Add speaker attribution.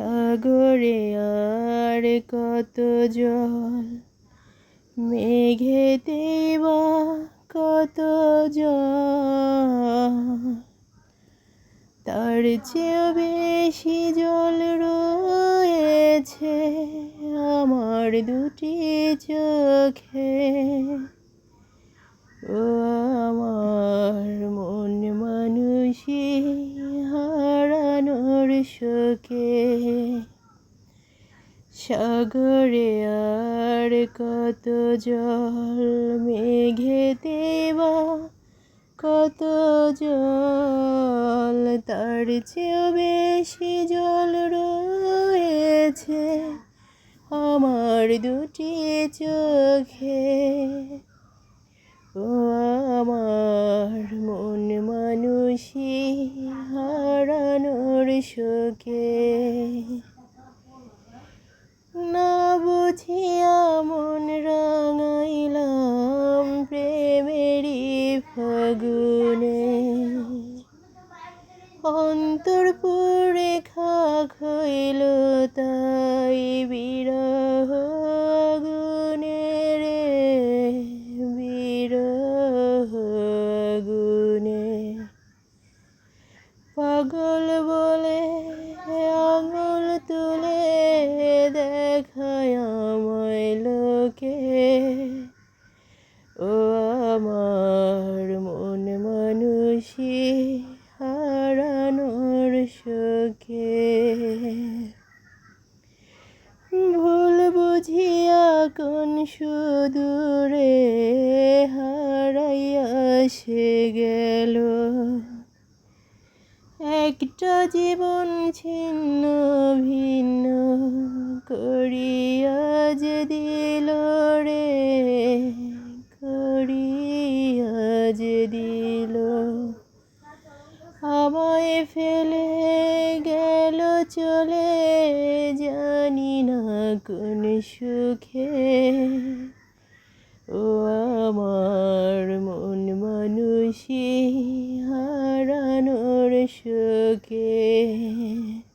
Speaker 1: সাগরে আর কত জল? মেঘেতে বা কত জল? তার চেয়েও বেশি জল রয়েছে আমার দুটি চোখে। ও আমার মন মানুষই হারানোর শোকে সাগরে আর কত জল মেঘে দেবা কত জল তার চেয়েও বেশি জল রয়েছে আমার দুটি চোখে। ও আমার মন মানুষই শোকে না বুঝিয়া মন রাঙাইলাম প্রেমেরই ফাগুনে। অন্তর পুরে খাক আমায় লোকে। ও আমার মন মানুষই হারানোর শোকে। ভুল বুঝিয়া কোন সুদূরে হারাইয়া সে গেল। একটা জীবন ছিন্ন ভিন্ন। সবাই ফেলে গেল চলে জানি না কোন সুখে। ও আমার মন মানুষী হারানোর সুখে।